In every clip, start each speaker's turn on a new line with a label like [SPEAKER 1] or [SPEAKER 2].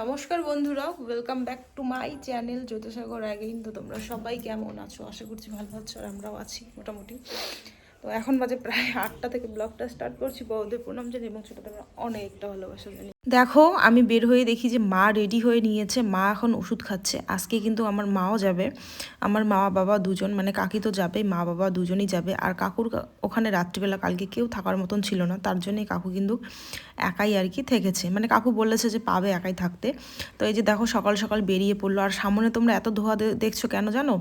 [SPEAKER 1] নমস্কার বন্ধুরা welcome back to my channel Jyotisagar again তো তোমরা সবাই কেমন আছো? আশা করছি ভালো আছো আর আমরাও আছি, মোটামুটি। তো এখন বাজে প্রায় আটটা থেকে ব্লগটা স্টার্ট করছি বউদের প্রণাম জানি এবং ছোটো তোমরা অনেকটা ভালোবাসা জানি দেখো, আমি বের হয়ে দেখি যে মা রেডি হয়ে নিয়েছে, মা এখন ওষুধ খাচ্ছে। আজকে কিন্তু আমার মাও যাবে। আমার মা, বাবা দুজন মানে কাকি তো যাবে মা, বাবা দুজনই যাবে। আর কাকুর ওখানে রাত্রিবেলা কালকে কেউ থাকার মতন ছিল না, তার জন্যই কাকু কিন্তু একাই আর কি থেকেছে। মানে কাকু বলেছে যে পাবে একাই থাকতে। তো এই যে দেখো, সকাল সকাল বেরিয়ে পড়ল। আর সামনে তোমরা এত ধোয়া দেখছ কেন জানো?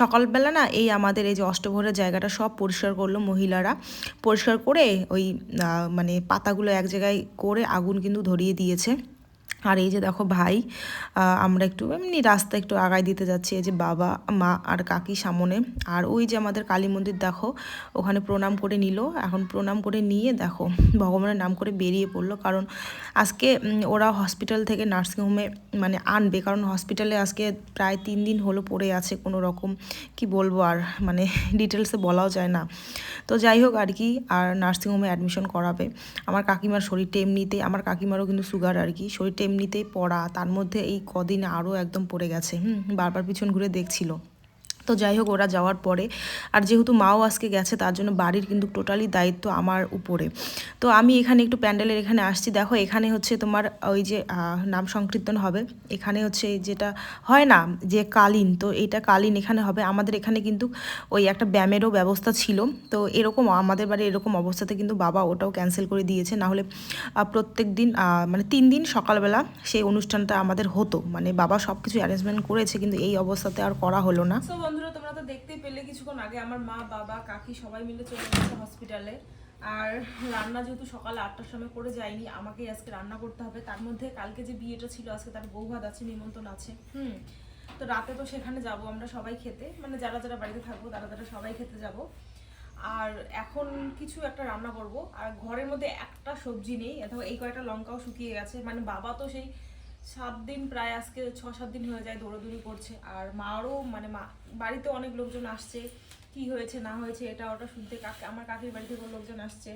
[SPEAKER 1] সকালবেলা না এই আমাদের এই যে অষ্টভরের জায়গাটা সব পরিষ্কার করল মহিলারা পরিষ্কার করে ওই মানে পাতাগুলো এক জায়গায় করে আগুন কিন্তু ধরিয়ে দিয়েছে। আর এই যে দেখো ভাই আমরা একটু এমনি রাস্তা একটু আগায় দিতে যাচ্ছি, এই যে বাবা, মা আর কাকি সামনে। আর ওই যে আমাদের কালী মন্দির দেখো, ওখানে প্রণাম করে নিল। এখন প্রণাম করে নিয়ে দেখো, ভগবানের নাম করে বেরিয়ে পড়ল। কারণ আজকে ওরা হসপিটাল থেকে নার্সিংহোমে মানে আনবে। কারণ হসপিটালে আজকে প্রায় তিন দিন হলো পড়ে আছে কোনো রকম। কি বলব আর মানে ডিটেলসে বলাও যায় না। তো যাই হোক আর কি, আর নার্সিংহোমে অ্যাডমিশন করাবে। আমার কাকিমার শরীরটা এমনিতেই, আমার কাকিমারও কিন্তু সুগার আর কি, শরীরটা এমনিতেই পড়া, তার মধ্যে এই কদিন আরও একদম পড়ে গেছে, হুম, বারবার পিছন ঘুরে দেখছিল। তো যাই হোক, ওরা যাওয়ার পরে। আর যেহেতু মাও আজকে গেছে, তার জন্য বাড়ির কিন্তু টোটালি দায়িত্ব আমার উপরে। তো আমি এখানে একটু প্যান্ডেলের এখানে আসছি। দেখো, এখানে হচ্ছে তোমার ওই যে নাম সংকীর্তন হবে। এখানে হচ্ছে যেটা হয় না, যে কালীন, তো এটা কালীন এখানে হবে। আমাদের এখানে কিন্তু ওই একটা ব্যায়ামেরও ব্যবস্থা ছিল। তো এরকম, আমাদের বাড়ি এরকম অবস্থাতে কিন্তু বাবা ওটাও ক্যান্সেল করে দিয়েছে। নাহলে প্রত্যেক দিন মানে তিন দিন সকালবেলা সেই অনুষ্ঠানটা আমাদের হতো। মানে বাবা সব কিছু অ্যারেঞ্জমেন্ট করেছে, কিন্তু এই অবস্থাতে আর করা হলো না।
[SPEAKER 2] বন্ধুরা, তোমরা তো দেখতেই পেলে কিছুক্ষণ আগে আমার মা, বাবা, কাকি সবাই মিলে চলে গেছে হসপিটালে আর রান্না যেহেতু সকালে আটটার সময় করে যায়নি, আমাকেই আজকে রান্না করতে হবে। তার মধ্যে কালকে যে বিয়েটা ছিল, আজকে তার বৌভাত আছে, নিমন্ত্রণ আছে। হুম, তো রাতে তো সেখানে যাব আমরা সবাই খেতে। মানে যারা যারা বাড়িতে থাকব, তারা তারা সবাই খেতে যাব। আর এখন কিছু একটা রান্না করব। আর ঘরের মধ্যে একটা সবজি নেই অথবা এই কয়েকটা লঙ্কাও শুকিয়ে গেছে। মানে বাবা তো সেই সাত দিন প্রায় আজকে ছ, সাত দিন হয়ে যায় দৌড়াদৌড়ি করছে। আর মারও মানে মা, বাড়িতে অনেক লোকজন আসছে, কি হয়েছে, না হয়েছে, এটা ওটা শুনতে কাকে, আমার কাকির বাড়ি থেকেও লোকজন আসছে।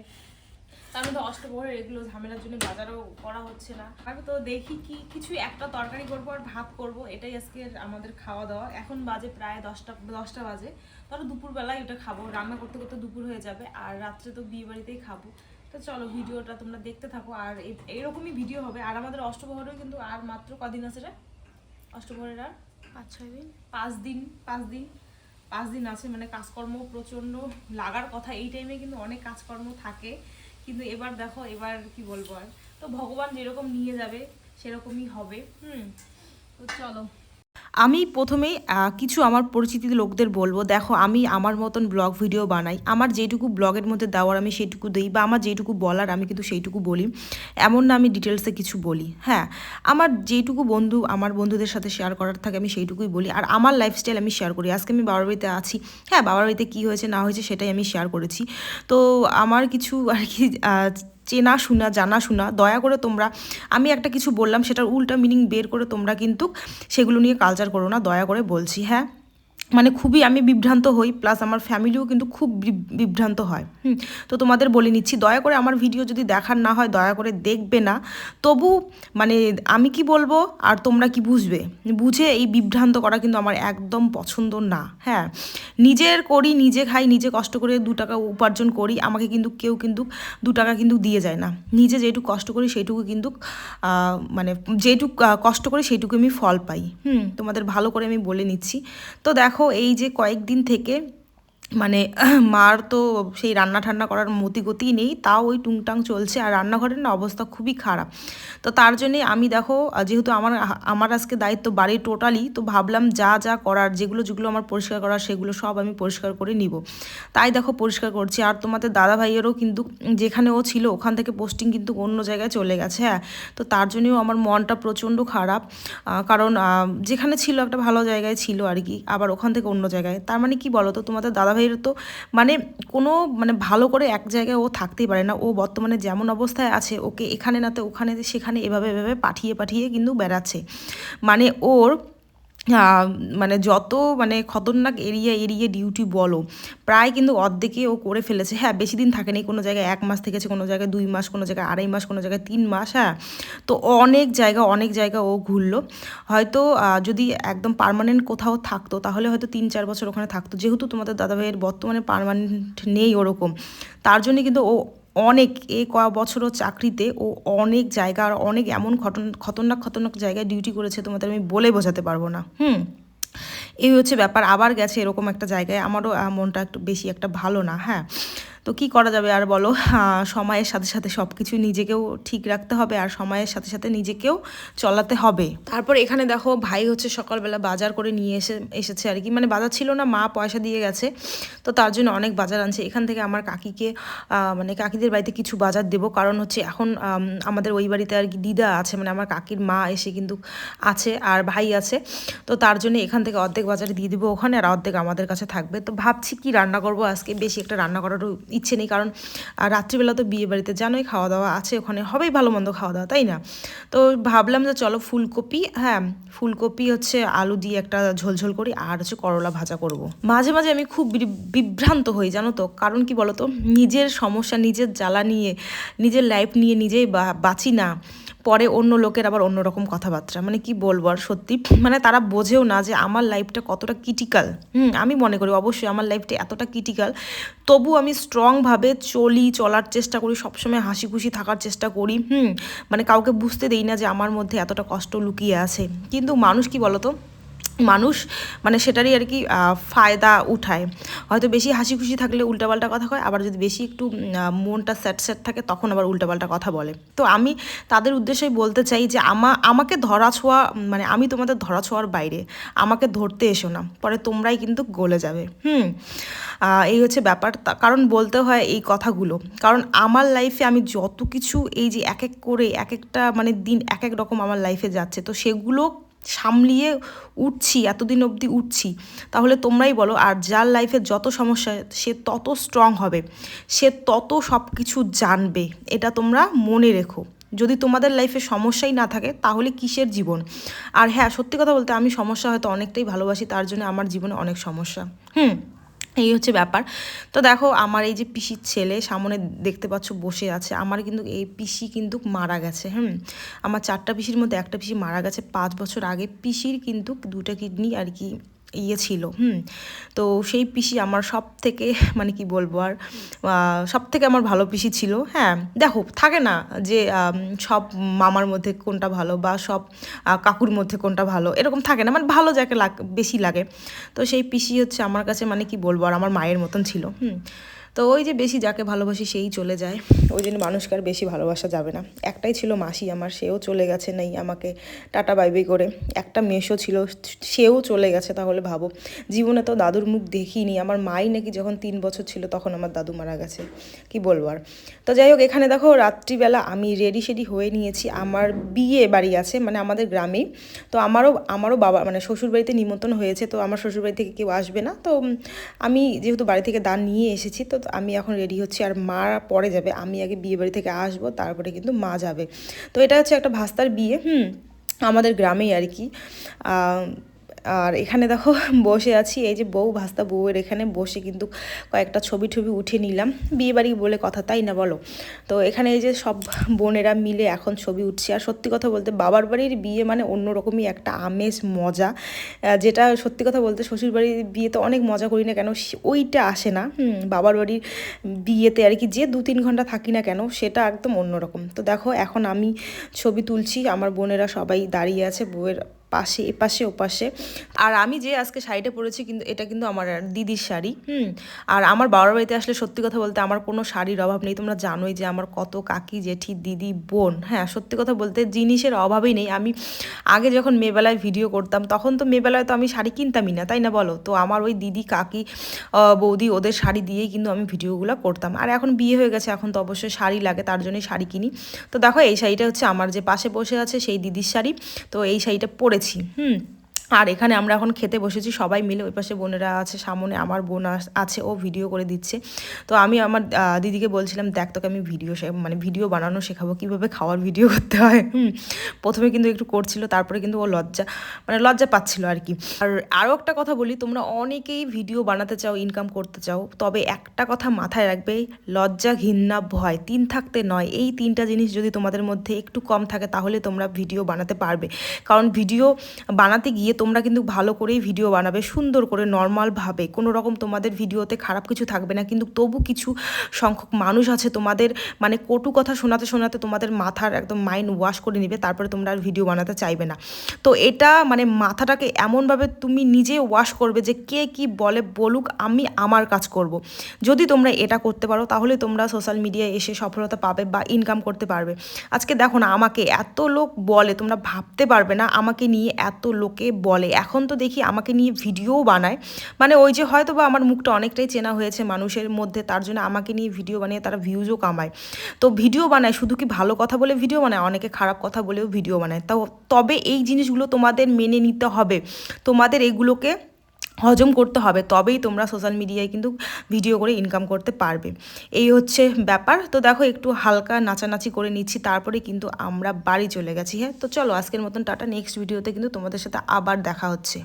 [SPEAKER 2] তার মধ্যে অষ্টপ্রহরের এগুলো ঝামেলার জন্য বাজারও করা হচ্ছে না। আমি তো দেখি কি, কিছু একটা তরকারি করব আর ভাত করব, এটাই আজকে আমাদের খাওয়া দাওয়া। এখন বাজে প্রায় দশটা দশটা বাজে। ধরো দুপুরবেলায় ওটা খাব, রান্না করতে করতে দুপুর হয়ে যাবে, আর রাত্রে তো বিয়ে বাড়িতেই খাব। তো চলো ভিডিওটা তোমরা দেখতে থাকো আর এইরকমই ভিডিও হবে। আর আমাদের অষ্টপ্রহরেও কিন্তু আর মাত্র কদিন আছে রে? অষ্টপ্রহরের আর?
[SPEAKER 1] পাঁচ ছয় দিন।
[SPEAKER 2] পাঁচ দিন পাঁচ দিন পাঁচ দিন আছে মানে কাজকর্ম প্রচণ্ড লাগার কথা। এই টাইমে কিন্তু অনেক কাজকর্ম থাকে। কিন্তু এবার দেখো এবার কি বলব আর? তো ভগবান যেরকম নিয়ে যাবে সেরকমই হবে। হুম তো চলো।
[SPEAKER 1] আমি প্রথমেই কিছু আমার পরিচিত লোকদের বলব, দেখো আমি আমার মতন ব্লগ ভিডিও বানাই। আমার যেটুকু ব্লগের মধ্যে দেওয়ার আমি সেইটুকু দিই বা আমার যেটুকু বলার আমি কিন্তু সেইটুকু বলি। এমন না আমি ডিটেলসে কিছু বলি হ্যাঁ? আমার যেটুকু বন্ধু, আমার বন্ধুদের সাথে শেয়ার করার থাকে আমি সেইটুকুই বলি। আর আমার লাইফস্টাইল আমি শেয়ার করি। আজকে আমি বাবার বাড়িতে আছি হ্যাঁ? বাবার বাড়িতে কী হয়েছে, না হয়েছে সেটাই আমি শেয়ার করেছি। তো আমার কিছু আর কি চেনা শোনা, জানা শোনা, দয়া করে তোমরা, আমি একটা কিছু বললাম, সেটার উল্টা মিনিং বের করে তোমরা কিন্তু সেগুলো নিয়ে কালচার করো না, দয়া করে বলছি হ্যাঁ? মানে খুবই আমি বিভ্রান্ত হই প্লাস আমার ফ্যামিলিও কিন্তু খুব বিভ্রান্ত হয়। হুম, তো তোমাদের বলে নিচ্ছি, দয়া করে আমার ভিডিও যদি দেখার না হয়, দয়া করে দেখবে না। তবু মানে আমি কি বলব, আর তোমরা কি বুঝবে? বুঝে এই বিভ্রান্ত করা কিন্তু আমার একদম পছন্দ না হ্যাঁ। নিজের করি, নিজে খাই, নিজে কষ্ট করে দু টাকা উপার্জন করি, আমাকে কিন্তু কেউ কিন্তু দু টাকা কিন্তু দিয়ে যায় না। নিজে যেটুকু কষ্ট করি, সেইটুকু কিন্তু মানে যেটুকু কষ্ট করি, সেইটুকু আমি ফল পাই। হুম, তোমাদের ভালো করে আমি বলে নিচ্ছি। তো দেখো এই যে কয়েকদিন থেকে মানে মার তো সেই রান্না ঠান্না করার মতি গতি নেই, তাও ওই টুংটাং চলছে আর রান্নাঘরের না অবস্থা খুবই খারাপ। তো তার জন্যে আমি দেখো যেহেতু আমার আমার আজকে দায়িত্ব বাড়ির টোটালি, তো ভাবলাম যা যা করার, যেগুলো যেগুলো আমার পরিষ্কার করার সেগুলো সব আমি পরিষ্কার করে নিব। তাই দেখো পরিষ্কার করছি, আর তোমাদের দাদা ভাইয়েরও কিন্তু, যেখানে ও ছিল, ওখান থেকে পোস্টিং কিন্তু অন্য জায়গায় চলে গেছে হ্যাঁ। তো তার জন্যও আমার মনটা প্রচণ্ড খারাপ কারণ যেখানে ছিল একটা ভালো জায়গায় ছিল আর কি, আবার ওখান থেকে অন্য জায়গায়। তার মানে কি বলো তো তোমাদের দাদা ভাইয়ের তো মানে কোনো মানে ভালো করে এক জায়গায় ও থাকতেই পারে না। ও বর্তমানে যেমন অবস্থায় আছে, ওকে এখানে নাতে ওখানে সেখানে এভাবে এভাবে পাঠিয়ে পাঠিয়ে কিন্তু বেড়াচ্ছে। মানে ওর মানে যত মানে খতরনাক এরিয়া এরিয়া ডিউটি বলো, প্রায় কিন্তু অর্ধেকে ও করে ফেলেছে। হ্যাঁ বেশি দিন থাকেনি, কোনো জায়গায় এক মাস থেকেছে, কোনো জায়গায় দুই মাস, কোনো জায়গায় আড়াই মাস, কোনো জায়গায় তিন মাস হ্যাঁ। তো অনেক জায়গা অনেক জায়গা ও ঘুরলো। হয়তো যদি একদম পারমানেন্ট কোথাও থাকতো, তাহলে হয়তো তিন চার বছর ওখানে থাকতো। যেহেতু তোমাদের দাদাভাইয়ের বর্তমানে পার্মানেন্ট নেই ওরকম, তার জন্য কিন্তু ও অনেক এ ক বছরও চাকরিতে ও অনেক জায়গা আর অনেক এমন ঘটন, খতরনাক খতরনাক জায়গায় ডিউটি করেছে, তোমাদের আমি বলে বোঝাতে পারব না। হুম? এই হচ্ছে ব্যাপার। আবার গেছে এরকম একটা জায়গায়। আমারও মনটা একটু বেশি একটা ভালো না হ্যাঁ? তো কি করা যাবে আর বলো? সময়ের সাথে সাথে সব কিছু নিজেকেও ঠিক রাখতে হবে আর সময়ের সাথে সাথে নিজেকেও চলাতে হবে। তারপর এখানে দেখো ভাই হচ্ছে সকালবেলা বাজার করে নিয়ে এসে, এসেছে আর কি। মানে বাজার ছিল না, মা পয়সা দিয়ে গেছে। তো তার জন্য অনেক বাজার আনছে। এখান থেকে আমার কাকিকে মানে কাকিদের বাড়িতে কিছু বাজার দেবো। কারণ হচ্ছে এখন আমাদের ওই বাড়িতে আর কি দিদা আছে। মানে আমার কাকির মা এসে কিন্তু আছে আর ভাই আছে। তো তার জন্য এখান থেকে অর্ধেক বাজারে দিয়ে দেবো ওখানে আর অর্ধেক আমাদের কাছে থাকবে। তো ভাবছি কি রান্না করব? আজকে বেশি একটা রান্না করারও ইচ্ছে নেই, কারণ রাত্রিবেলা তো বিয়ে বাড়িতে জানোই খাওয়া দাওয়া আছে, ওখানে হবেই ভালো মন্দ খাওয়া দাওয়া তাই না? তো ভাবলাম যে চলো ফুলকপি হ্যাঁ ফুলকপি হচ্ছে আলু দিয়ে একটা ঝোলঝোল করি, আর হচ্ছে করলা ভাজা করব। মাঝে মাঝে আমি খুব বিভ্রান্ত হই, জানো তো? কারণ কি বলতো? নিজের সমস্যা, নিজের জ্বালা নিয়ে, নিজের লাইফ নিয়ে নিজেই বাঁচি না। পরে অন্য লোকের আবার অন্যরকম কথাবার্তা। মানে কি বলব আর সত্যি? মানে তারা বোঝেও না যে আমার লাইফটা কতটা ক্রিটিক্যাল হুম, আমি মনে করি অবশ্যই আমার লাইফটা এতটা ক্রিটিক্যাল তবু আমি স্ট্রংভাবে চলি, চলার চেষ্টা করি, সবসময় হাসি খুশি থাকার চেষ্টা করি। হুম মানে কাউকে বুঝতে দেই না যে আমার মধ্যে এতটা কষ্ট লুকিয়ে আছে। কিন্তু মানুষ কি বলতো? মানুষ মানে সেটারই আর কি ফায়দা উঠায়। হয়তো বেশি হাসি খুশি থাকলে উল্টাপাল্টা কথা কয়, আবার যদি বেশি একটু মনটা স্যাট স্যাট থাকে তখন আবার উল্টাপাল্টা কথা বলে। তো আমি তাদের উদ্দেশ্যেই বলতে চাই যে আমা, আমাকে ধরা ছোঁয়া মানে আমি তোমাদের ধরা ছোঁয়ার বাইরে, আমাকে ধরতে এসো না, পরে তোমরাই কিন্তু গলে যাবে। হুম এই হচ্ছে ব্যাপার। কারণ বলতে হয় এই কথাগুলো, কারণ আমার লাইফে আমি যত কিছু এই যে এক এক করে এক একটা মানে দিন এক এক রকম আমার লাইফে যাচ্ছে, তো সেগুলো সামলিয়ে উঠছি, এতদিন অবধি উঠছি। তাহলে তোমরাই বলো, আর যার লাইফে যত সমস্যা, সে তত স্ট্রং হবে। সে তত সব কিছু জানবে। এটা তোমরা মনে রেখো। যদি তোমাদের লাইফে সমস্যাই না থাকে, তাহলে কিসের জীবন? আর হ্যাঁ সত্যি কথা বলতে আমি সমস্যা হয়তো অনেকটাই ভালোবাসি, তার জন্য আমার জীবনে অনেক সমস্যা। হুম? এই হচ্ছে ব্যাপার। তো দেখো, আমার এই যে পিসির ছেলে, সামনে দেখতে পাচ্ছ বসে আছে। আমার কিন্তু এই পিসি কিন্তু মারা গেছে, হুম? আমার চারটা পিসির মধ্যে একটা পিসি মারা গেছে। পাঁচ বছর আগে পিসির কিন্তু দুটা কিডনি আর কি ইয়ে ছিল হুম। তো সেই পিসি আমার সব থেকে মানে কি বলব আর সব থেকে আমার ভালো পিসি ছিল। হ্যাঁ দেখো থাকে না যে সব মামার মধ্যে কোনটা ভালো বা সব কাকুর মধ্যে কোনটা ভালো এরকম থাকে না। মানে ভালো যাকে লাগ বেশি লাগে। তো সেই পিসি হচ্ছে আমার কাছে মানে কি বলব আর আমার মায়ের মতন ছিল হুম। তো ওই যে বেশি যাকে ভালোবাসি সেই চলে যায়। ওই জন্য মানুষকে আর বেশি ভালোবাসা যাবে না। একটাই ছিল মাসি আমার, সেও চলে গেছে নেই আমাকে। টাটা, বাই বাই করে। একটা মেশো ছিল, সেও চলে গেছে, তাহলে ভাবো। জীবনে তো দাদুর মুখ দেখিনি। আমার মাই নাকি যখন তিন বছর ছিল, তখন আমার দাদু মারা গেছে। কি বলব আর? তো যাই হোক, এখানে দেখো, রাত্রিবেলা আমি রেডি সেডি হয়ে নিয়েছি। আমার বিয়ে বাড়ি আছে মানে আমাদের গ্রামেই তো আমারও আমারও বাবা মানে শ্বশুর বাড়িতে নিমন্ত্রণ হয়েছে। তো আমার শ্বশুর বাড়ি থেকে কেউ আসবে না। তো আমি যেহেতু বাড়ি থেকে দান নিয়ে এসেছি, তো আমি এখন রেডি হচ্ছি আর মা পরে যাবে। আমি আগে বিয়ে বাড়ি থেকে আসব, তারপরে কিন্তু মা যাবে। তো এটা হচ্ছে একটা ভাস্তার বিয়ে, হুম, আমাদের গ্রামেই আর কি। আর এখানে দেখো, বসে আছি। এই যে বউ, ভাস্তা বউয়ের এখানে বসে কিন্তু কয়েকটা ছবি টবি উঠে নিলাম। বিয়ে বাড়ি বলে কথা, তাই না বলো? তো এখানে এই যে সব বোনেরা মিলে এখন ছবি উঠছে। আর সত্যি কথা বলতে, বাবার বাড়ির বিয়ে মানে অন্যরকমই একটা আমেজ, মজা। যেটা সত্যি কথা বলতে, শ্বশুর বাড়ির বিয়েতে অনেক মজা করি না কেন ওইটা আসে না। বাবার বাড়ির বিয়েতে আর কি যে দু তিন ঘণ্টা থাকি না কেন, সেটা একদম অন্যরকম। তো দেখো, এখন আমি ছবি তুলছি। আমার বোনেরা সবাই দাঁড়িয়ে আছে, বউয়ের পাশে, এপাশে, ওপাশে। আর আমি যে আজকে শাড়িটা পরেছি কিন্তু এটা কিন্তু আমার দিদির শাড়ি, হুম? আর আমার বাবার বাড়িতে আসলে সত্যি কথা বলতে আমার কোনো শাড়ির অভাব নেই। তোমরা জানোই যে আমার কত কাকি জেঠি, দিদি, বোন হ্যাঁ? সত্যি কথা বলতে জিনিসের অভাবই নেই। আমি আগে যখন মেয়েবেলায় ভিডিও করতাম, তখন তো মেয়েবেলায় তো আমি শাড়ি কিনতামই না, তাই না বলো? তো আমার ওই দিদি, কাকি বৌদি ওদের শাড়ি দিয়েই কিন্তু আমি ভিডিওগুলো করতাম। আর এখন বিয়ে হয়ে গেছে, এখন তো অবশ্যই শাড়ি লাগে, তার জন্যই শাড়ি কিনি। তো দেখো, এই শাড়িটা হচ্ছে আমার যে পাশে বসে আছে সেই দিদির শাড়ি। তো এই শাড়িটা পরেছি হুম আর এখানে আমরা এখন খেতে বসেছি, সবাই মিলে ওই পাশে বোনেরা আছে, সামনে আমার বোন আছে, ও ভিডিও করে দিচ্ছে। তো আমি আমার দিদিকে বলছিলাম, দেখ তোকে আমি ভিডিও মানে ভিডিও বানানো শেখাবো, কীভাবে খাওয়ার ভিডিও করতে হয়? হুম, প্রথমে কিন্তু একটু করছিল, তারপরে কিন্তু ও লজ্জা মানে লজ্জা পাচ্ছিল আর কি। আর আরও একটা কথা বলি, তোমরা অনেকেই ভিডিও বানাতে চাও ইনকাম করতে চাও, তবে একটা কথা মাথায় রাখবে, লজ্জা, ঘৃণা, ভয়, তিন থাকতে নয়। এই তিনটা জিনিস যদি তোমাদের মধ্যে একটু কম থাকে, তাহলে তোমরা ভিডিও বানাতে পারবে। কারণ ভিডিও বানাতে গিয়ে তোমরা কিন্তু ভালো করেই ভিডিও বানাবে, সুন্দর করে নর্মালভাবে কোনো রকম তোমাদের ভিডিওতে খারাপ কিছু থাকবে না, কিন্তু তবু কিছু সংখ্যক মানুষ আছে তোমাদের মানে কটু কথা শোনাতে শোনাতে তোমাদের মাথার একদম মাইন্ড ওয়াশ করে নেবে, তারপরে তোমরা আর ভিডিও বানাতে চাইবে না। তো এটা মানে মাথাটাকে এমনভাবে তুমি নিজে ওয়াশ করবে যে কে কি বলে বলুক, আমি আমার কাজ করব। যদি তোমরা এটা করতে পারো, তাহলে তোমরা সোশ্যাল মিডিয়ায় এসে সফলতা পাবে বা ইনকাম করতে পারবে। আজকে দেখো না, আমাকে এত লোক বলে, তোমরা ভাবতে পারবে না আমাকে নিয়ে এত লোকে বলে। এখন তো দেখি আমাকে নিয়ে ভিডিও বানায়। মানে ওই যে হয়তো বা আমার মুখটা অনেকটাই চেনা হয়েছে মানুষের মধ্যে, তার জন্য আমাকে নিয়ে ভিডিও বানিয়ে তারা ভিউজও কামায়। তো ভিডিও বানায়, শুধু কি ভালো কথা বলে ভিডিও বানায়? অনেকে খারাপ কথা বলেও ভিডিও বানায়। তো তবে এই জিনিসগুলো তোমাদের মেনে নিতে হবে। তোমাদের এগুলোকে হজম করতে হবে, তবেই তোমরা সোশ্যাল মিডিয়ায় কিন্তু ভিডিও করে ইনকাম করতে পারবে। এই হচ্ছে ব্যাপার। তো দেখো একটু হালকা নাচানাচি করে নিচ্ছি, তারপরে কিন্তু আমরা বাড়ি চলে গেছি হ্যাঁ? তো চলো আজকের মতন টাটা নেক্সট ভিডিওতে কিন্তু তোমাদের সাথে আবার দেখা হচ্ছে।